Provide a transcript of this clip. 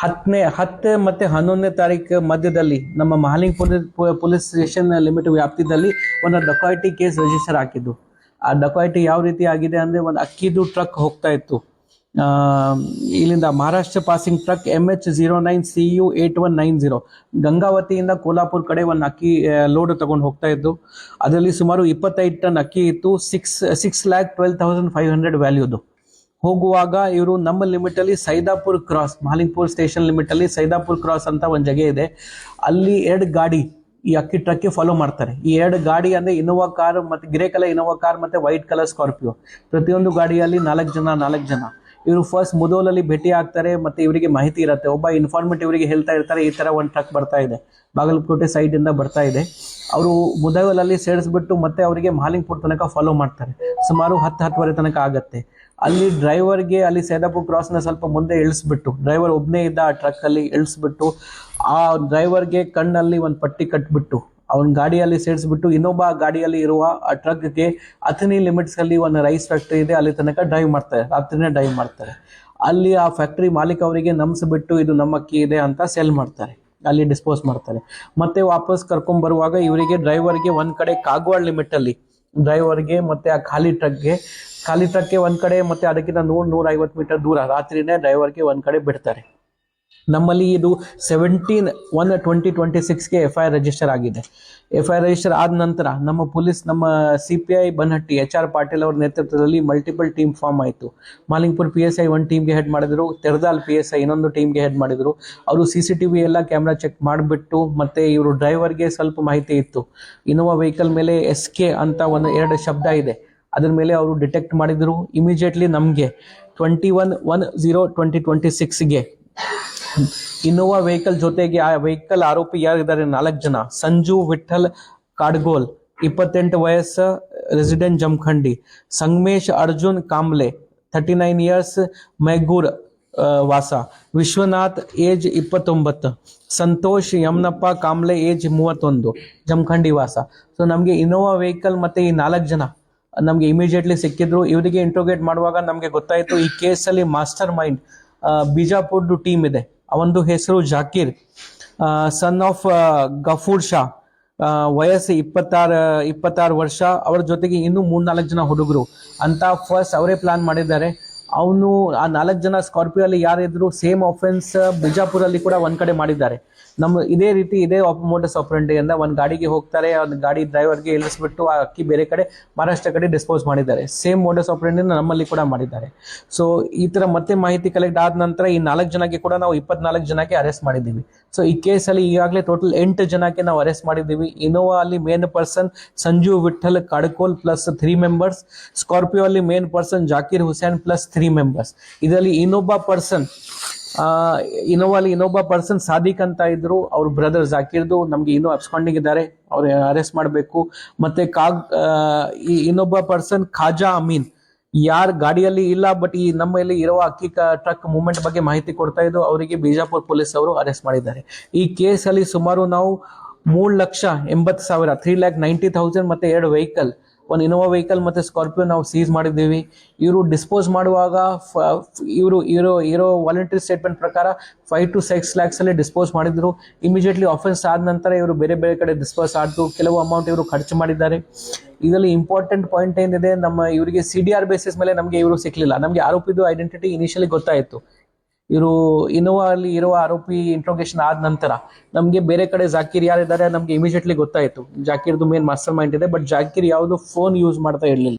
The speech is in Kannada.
ಹತ್ತನೇ, ಹತ್ತು ಮತ್ತು ಹನ್ನೊಂದನೇ ತಾರೀಕು ಮಧ್ಯದಲ್ಲಿ ನಮ್ಮ Mahaling police police station limit ವ್ಯಾಪ್ತಿದಲ್ಲಿ ಒಂದು ಡಕಾಯಿಟಿ ಕೇಸ್ ರಿಜಿಸ್ಟರ್ ಹಾಕಿದ್ದು. ಆ ಡಕಾಯಿಟಿ ಯಾವ ರೀತಿ ಆಗಿದೆ ಅಂದರೆ ಒಂದು ಅಕ್ಕಿದು ಟ್ರಕ್ ಹೋಗ್ತಾ ಇತ್ತು. ಇಲ್ಲಿಂದ Maharashtra passing truck M H zero nine C U eight one nine zero ಗಂಗಾವತಿಯಿಂದ Kolhapur ಕಡೆ ಒಂದು ಅಕ್ಕಿ ಲೋಡ್ ತಗೊಂಡು ಹೋಗ್ತಾ ಇದ್ದು. ಅದರಲ್ಲಿ ಸುಮಾರು ಇಪ್ಪತ್ತೈದು ಟನ್ ಅಕ್ಕಿ ಇತ್ತು. Six six lakh twelve thousand five hundred ವ್ಯಾಲ್ಯೂದು ಹೋಗುವಾಗ ಇವರು ನಮ್ಮ ಲಿಮಿಟ್ ಅಲ್ಲಿ Saidapur cross Malingpur station limit ಅಲ್ಲಿ ಸೈದಾಪುರ್ ಕ್ರಾಸ್ ಅಂತ ಒಂದು ಜಾಗ ಇದೆ. ಅಲ್ಲಿ ಎರಡು ಗಾಡಿ ಈ ಅಕ್ಕಿ ಟ್ರಕ್ಗೆ ಫಾಲೋ ಮಾಡ್ತಾರೆ. ಈ ಎರಡು ಗಾಡಿ ಅಂದ್ರೆ ಇನೋವಾ ಕಾರ್ ಮತ್ತೆ ಗ್ರೇ ಕಲರ್ ಇನೋವಾ ಕಾರ್ ಮತ್ತೆ ವೈಟ್ ಕಲರ್ ಸ್ಕಾರ್ಪಿಯೋ ಪ್ರತಿಯೊಂದು ಗಾಡಿಯಲ್ಲಿ ನಾಲ್ಕು ಜನ ನಾಲ್ಕು ಜನ. ಇವರು ಫಸ್ಟ್ ಮುದೋಲಲ್ಲಿ ಭೇಟಿ ಆಗ್ತಾರೆ, ಮತ್ತೆ ಇವರಿಗೆ ಮಾಹಿತಿ ಇರುತ್ತೆ. ಒಬ್ಬ ಇನ್ಫಾರ್ಮೆಂಟ್ ಇವರಿಗೆ ಹೇಳ್ತಾ ಇರ್ತಾರೆ, ಈ ತರ ಒಂದು ಟ್ರಕ್ ಬರ್ತಾ ಇದೆ. ಬಾಗಲಕೋಟೆ ಸೈಡ್ ಇಂದ ಬರ್ತಾ ಇದೆ. ಅವರು ಮುದೋಲಲ್ಲಿ ಸೇರಿಸ್ಬಿಟ್ಟು ಮತ್ತೆ ಅವರಿಗೆ ಮಾಲಿಂಗ್ಪುರ್ ತನಕ ಫಾಲೋ ಮಾಡ್ತಾರೆ. ಸುಮಾರು ಹತ್ತು ಹತ್ತುವರೆ ತನಕ ಆಗತ್ತೆ. ಅಲ್ಲಿ ಡ್ರೈವರ್ಗೆ ಅಲ್ಲಿ ಸೇದಾಪುರ್ ಕ್ರಾಸ್ನ ಸ್ವಲ್ಪ ಮುಂದೆ ಇಳಿಸ್ಬಿಟ್ಟು ಡ್ರೈವರ್ ಒಬ್ಬನೇ ಇದ್ದ ಆ ಟ್ರಕ್ ಅಲ್ಲಿ ಇಳಿಸ್ಬಿಟ್ಟು, ಆ ಡ್ರೈವರ್ಗೆ ಕಣ್ಣಲ್ಲಿ ಒಂದು ಪಟ್ಟಿ ಕಟ್ಬಿಟ್ಟು ಅವನ ಗಾಡಿಯಲ್ಲಿ ಸೇರಿಸ್ಬಿಟ್ಟು ಇನ್ನೊಬ್ಬ ಗಾಡಿಯಲ್ಲಿ ಇರುವ ಆ ಟ್ರಕ್ಗೆ ಅಥನಿ ಲಿಮಿಟ್ಸ್ ಅಲ್ಲಿ ಒಂದು ರೈಸ್ ಫ್ಯಾಕ್ಟ್ರಿ ಇದೆ, ಅಲ್ಲಿ ತನಕ ಡ್ರೈವ್ ಮಾಡ್ತಾರೆ, ರಾತ್ರಿನೇ ಡ್ರೈವ್ ಮಾಡ್ತಾರೆ. ಅಲ್ಲಿ ಆ ಫ್ಯಾಕ್ಟ್ರಿ ಮಾಲೀಕ ಅವರಿಗೆ ನಂಬಿಸ್ಬಿಟ್ಟು ಇದು ನಮ್ಮ ಅಕ್ಕಿ ಇದೆ ಅಂತ ಸೆಲ್ ಮಾಡ್ತಾರೆ, ಅಲ್ಲಿ ಡಿಸ್ಪೋಸ್ ಮಾಡ್ತಾರೆ. ಮತ್ತೆ ವಾಪಸ್ ಕರ್ಕೊಂಡ್ ಬರುವಾಗ ಇವರಿಗೆ ಡ್ರೈವರ್ಗೆ ಒಂದ್ ಕಡೆ ಕಾಗವಾಡ್ ಲಿಮಿಟ್ ಅಲ್ಲಿ ಡ್ರೈವರ್ಗೆ ಮತ್ತೆ ಆ ಖಾಲಿ ಟ್ರಕ್ಗೆ ಖಾಲಿ ಟ್ರಕ್ಗೆ ಒಂದ್ ಕಡೆ ಮತ್ತೆ ಅದಕ್ಕಿಂತ ನೂರ್ ನೂರ ಐವತ್ತು ಮೀಟರ್ ದೂರ, ರಾತ್ರಿನೇ ಡ್ರೈವರ್ಗೆ ಒಂದ್ ಕಡೆ ಬಿಡ್ತಾರೆ. ನಮ್ಮಲ್ಲಿ ಇದು ಸೆವೆಂಟೀನ್ ಒನ್ ಟ್ವೆಂಟಿ ಟ್ವೆಂಟಿ ಸಿಕ್ಸ್ಗೆ ಎಫ್ ಐ ಆರ್ ರಿಜಿಸ್ಟರ್ ಆಗಿದೆ. ಎಫ್ ಐ ಆರ್ ರಿಜಿಸ್ಟರ್ ಆದ ನಂತರ ನಮ್ಮ ಪೊಲೀಸ್, ನಮ್ಮ C P I Banhatti H R Patil ಅವರ ನೇತೃತ್ವದಲ್ಲಿ ಮಲ್ಟಿಪಲ್ ಟೀಮ್ ಫಾರ್ಮ್ ಆಯಿತು. Malingpur P S I one ಟೀಮ್ಗೆ ಹೆಡ್ ಮಾಡಿದರು ತೆರದಾಲ್ ಪಿ ಎಸ್ ಐ ಇನ್ನೊಂದು ಟೀಮ್ಗೆ ಹೆಡ್ ಮಾಡಿದರು. ಅವರು ಸಿ ಸಿ ಟಿ ವಿ ಎಲ್ಲ ಕ್ಯಾಮ್ರಾ ಚೆಕ್ ಮಾಡಿಬಿಟ್ಟು ಮತ್ತು ಇವರು ಡ್ರೈವರ್ಗೆ ಸ್ವಲ್ಪ ಮಾಹಿತಿ ಇತ್ತು. ಇನೋವಾ ವೆಹಿಕಲ್ ಮೇಲೆ ಎಸ್ ಕೆ ಅಂತ ಒಂದು ಎರಡು ಶಬ್ದ ಇದೆ. ಅದರ ಮೇಲೆ ಅವರು ಡಿಟೆಕ್ಟ್ ಮಾಡಿದರು ಇಮಿಡಿಯೇಟ್ಲಿ ನಮಗೆ. Twenty one one zero twenty twenty ಸಿಕ್ಸ್ಗೆ Innova vehicle ಜೊತೆಗೆ ಆ ವೆಹಿಕಲ್ ಆರೋಪಿ ಯಾರಿದ್ದಾರೆ? ನಾಲ್ಕು ಜನ. ಸಂಜು ವಿಠಲ್ ಕಾಡ್ಗೋಲ್, ಇಪ್ಪತ್ತೆಂಟು ವಯಸ್ಸು, resident Jamkhandi. Sangamesh, Arjun Kamble, thirty nine years Maigur ವಾಸ. ವಿಶ್ವನಾಥ್, ಏಜ್ ಇಪ್ಪತ್ತೊಂಬತ್ತು. ಸಂತೋಷ್, ಯಮನಪ್ಪ ಕಾಂಬ್ಲೆ, ಏಜ್ ಮೂವತ್ತೊಂದು, ಜಮಖಂಡಿ ವಾಸ. ಸೊ ನಮಗೆ ಇನೋವಾ ವೆಹಿಕಲ್ ಮತ್ತೆ ಈ ನಾಲ್ಕು ಜನ, ನಮಗೆ ಇಮಿಡಿಯೇಟ್ಲಿ ಸಿಕ್ಕಿದ್ರು. ಇವರಿಗೆ ಇಂಟ್ರೋಗೇಟ್ ಮಾಡುವಾಗ ನಮಗೆ ಗೊತ್ತಾಯಿತು, ಈ ಕೇಸಲ್ಲಿ ಮಾಸ್ಟರ್ ಮೈಂಡ್ ಬಿಜಾಪುರ್ದು ಟೀಮ್ ಇದೆ. ಅವನದು ಹೆಸರು Zakir. Son of Gafoor Shah. ವಯಸ್ಸು ಇಪ್ಪತ್ತಾರು ಇಪ್ಪತ್ತಾರು ವರ್ಷ. ಅವರ ಜೊತೆಗೆ ಇನ್ನೂ ಮೂರ್ನಾಲ್ಕು ಜನ ಹುಡುಗರು. ಅಂತ ಫಸ್ಟ್ ಅವರೇ ಪ್ಲಾನ್ ಮಾಡಿದ್ದಾರೆ. ಅವನು ಆ ನಾಲ್ಕು ಜನ ಸ್ಕಾರ್ಪಿಯೋ ಅಲ್ಲಿ ಯಾರಿದ್ರು ಸೇಮ್ ಆಫೆನ್ಸ್ ಬಿಜಾಪುರಲ್ಲಿ ಕೂಡ ಒಂದ್ ಕಡೆ ಮಾಡಿದ್ದಾರೆ. ನಮ್ಮ ಇದೇ ರೀತಿ ಇದೇ ಮೋಟಸ್ ಇಂದ ಒಂದು ಗಾಡಿಗೆ ಹೋಗ್ತಾರೆ, ಒಂದು ಗಾಡಿ ಡ್ರೈವರ್ಗೆ ಇಳಿಸ್ಬಿಟ್ಟು ಆ ಅಕ್ಕಿ ಬೇರೆ ಕಡೆ ಮಹಾರಾಷ್ಟ್ರ ಕಡೆ ಡಿಸ್ಪೋಸ್ ಮಾಡಿದ್ದಾರೆ. ಸೇಮ್ ಮೋಟರ್ಸ್ ಆಪರೇಟಿಂದ ನಮ್ಮಲ್ಲಿ ಕೂಡ ಮಾಡಿದ್ದಾರೆ. ಸೊ ಈ ತರ ಮತ್ತೆ ಮಾಹಿತಿ ಕಲೆಕ್ಟ್ ಆದ ನಂತರ ಈ ನಾಲ್ಕು ಜನಕ್ಕೆ ಕೂಡ ನಾವು ಇಪ್ಪತ್ನಾಲ್ಕು ಜನಕ್ಕೆ ಅರೆಸ್ಟ್ ಮಾಡಿದ್ದೀವಿ. ಸೊ ಈ ಕೇಸಲ್ಲಿ ಈಗಾಗಲೇ ಟೋಟಲ್ ಎಂಟು ಜನಕ್ಕೆ ನಾವು ಅರೆಸ್ಟ್ ಮಾಡಿದ್ದೀವಿ. ಇನೋವಾ ಅಲ್ಲಿ main person Sanju Vithal Kadkol plus three members Scorpio ಅಲ್ಲಿ main person Jakir Hussain plus three members ಇದರಲ್ಲಿ ಇನ್ನೊಬ್ಬ ಪರ್ಸನ್ ಇನ್ನೋವಲ್ಲಿ ಅಲ್ಲಿ ಇನ್ನೊಬ್ಬ ಪರ್ಸನ್ ಸಾದಿಕ್ ಅಂತ ಇದ್ರು, ಅವ್ರ ಬ್ರದರ್ ಜಾಕಿರ್ದು ನಮ್ಗೆ ಇನ್ನೂ ಅಬ್ಸ್ಕಾಂಡಿಂಗ್ ಇದ್ದಾರೆ. ಅವ್ರು ಅರೆಸ್ಟ್ ಮಾಡಬೇಕು. ಮತ್ತೆ ಕಾಗ್ ಇನ್ನೊಬ್ಬ ಪರ್ಸನ್ ಖಾಜಾ ಅಮೀನ್ ಯಾರ್ ಗಾಡಿಯಲ್ಲಿ ಇಲ್ಲ ಬಟ್ ಈ ನಮ್ಮಲ್ಲಿ ಇರುವ ಅಕ್ಕಿ ಟ್ರಕ್ ಮೂವ್ಮೆಂಟ್ ಬಗ್ಗೆ ಮಾಹಿತಿ ಕೊಡ್ತಾ ಇದ್ದು ಅವರಿಗೆ ಬಿಜಾಪುರ್ ಪೊಲೀಸ್ ಅವರು ಅರೆಸ್ಟ್ ಮಾಡಿದ್ದಾರೆ. ಈ ಕೇಸಲ್ಲಿ ಸುಮಾರು ನಾವು ಮೂರ್ ಲಕ್ಷ ಎಂಬತ್ತು ಸಾವಿರ ತ್ರೀ ಲ್ಯಾಕ್ ನೈಂಟಿ ತೌಸಂಡ್ ಮತ್ತೆ ಎರಡು ವೆಹಿಕಲ್ ಒಂದು ಇನೋವಾ ವೆಹಿಕಲ್ ಮತ್ತು ಸ್ಕಾರ್ಪಿಯೋ ನಾವು ಸೀಸ್ ಮಾಡಿದ್ದೀವಿ. ಇವರು ಡಿಸ್ಪೋಸ್ ಮಾಡುವಾಗ ಇವರು, ಇರೋ ಇರೋ ವಾಲಂಟರಿ ಸ್ಟೇಟ್ಮೆಂಟ್ ಪ್ರಕಾರ ಫೈವ್ ಟು ಸಿಕ್ಸ್ ಲ್ಯಾಕ್ಸಲ್ಲಿ ಡಿಸ್ಪೋಸ್ ಮಾಡಿದ್ರು. ಇಮಿಡಿಯೇಟ್ಲಿ ಆಫೆನ್ಸ್ ಆದ ನಂತರ ಇವರು ಬೇರೆ ಬೇರೆ ಕಡೆ ಡಿಸ್ಪೋಸ್ ಆದ್ದು. ಕೆಲವು ಅಮೌಂಟ್ ಇವರು ಖರ್ಚು ಮಾಡಿದ್ದಾರೆ. ಇದರಲ್ಲಿ ಇಂಪಾರ್ಟೆಂಟ್ ಪಾಯಿಂಟ್ ಏನಿದೆ, ನಮ್ಮ ಇವರಿಗೆ ಸಿ ಡಿ ಆರ್ ಬೇಸಿಸ್ ಮೇಲೆ ನಮಗೆ ಇವರು ಸಿಕ್ಕಲಿಲ್ಲ ನಮಗೆ ಆರೋಪಿದು ಐಡೆಂಟಿಟಿ ಇನಿಷಿಯಲಿ ಗೊತ್ತಾಯಿತು. ಇವರು ಇನೋವಾ ಅಲ್ಲಿ ಇರುವ ಆರೋಪಿ ಇಂಟ್ರೋಗೇಷನ್ ಆದ ನಂತರ ನಮಗೆ ಬೇರೆ ಕಡೆ ಜಾಕೀರ್ ಯಾರಿದ್ದಾರೆ ನಮಗೆ ಇಮಿಡಿಯೇಟ್ಲಿ ಗೊತ್ತಾಯಿತು. ಜಾಕೀರ್ದು ಮೇನ್ ಮಾಸ್ಟರ್ ಮೈಂಡ್ ಇದೆ ಬಟ್ ಜಾಕಿರ್ ಯಾವುದು ಫೋನ್ ಯೂಸ್ ಮಾಡ್ತಾ ಇರಲಿಲ್ಲ.